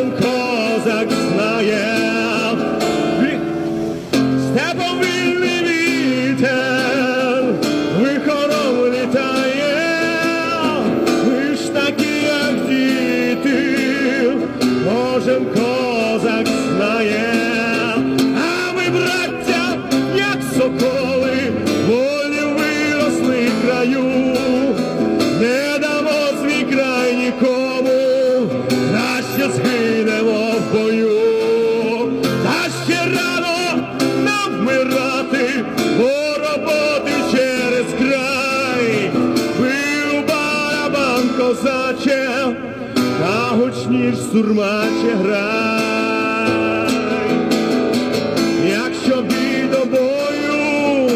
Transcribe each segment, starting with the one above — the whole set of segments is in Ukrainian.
кожен козак знає. Степом вільний вітер, вихором літає, ми ж такі, як діти, кожен козак та гучніш сурмаче грай. Якщо бій до бою,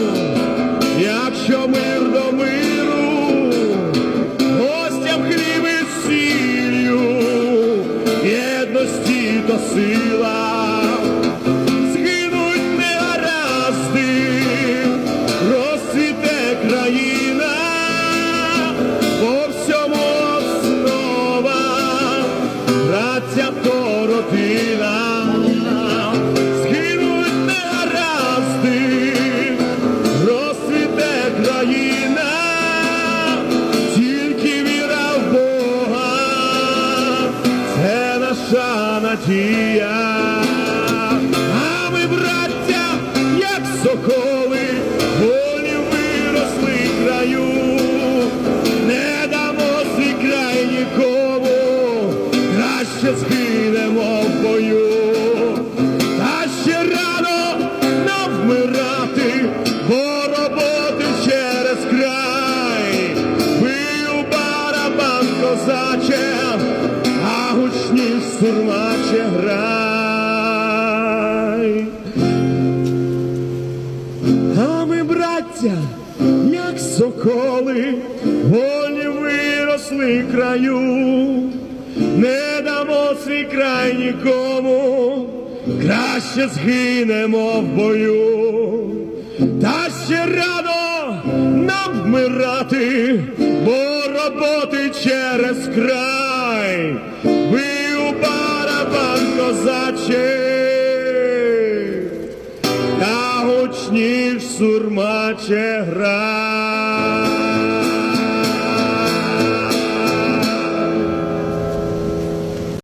якщо мир до миру, гостям хліб і сіллю, єдності то сила, браття породила, згинуть негаразди, розцвіте країна, тільки віра в Бога, це наша надія. Краще згинемо в бою. Та ще рано нам вмирати, бо роботи через край. Бив барабан козаче, а гучніш сурмаче грай. А ми, браття, як соколи, волі виросли краю, не дамо свій край нікому, краще згинемо в бою, та ще рано нам вмирати, бо роботи через край, бив барабан козачий та гучніш сурмаче грай.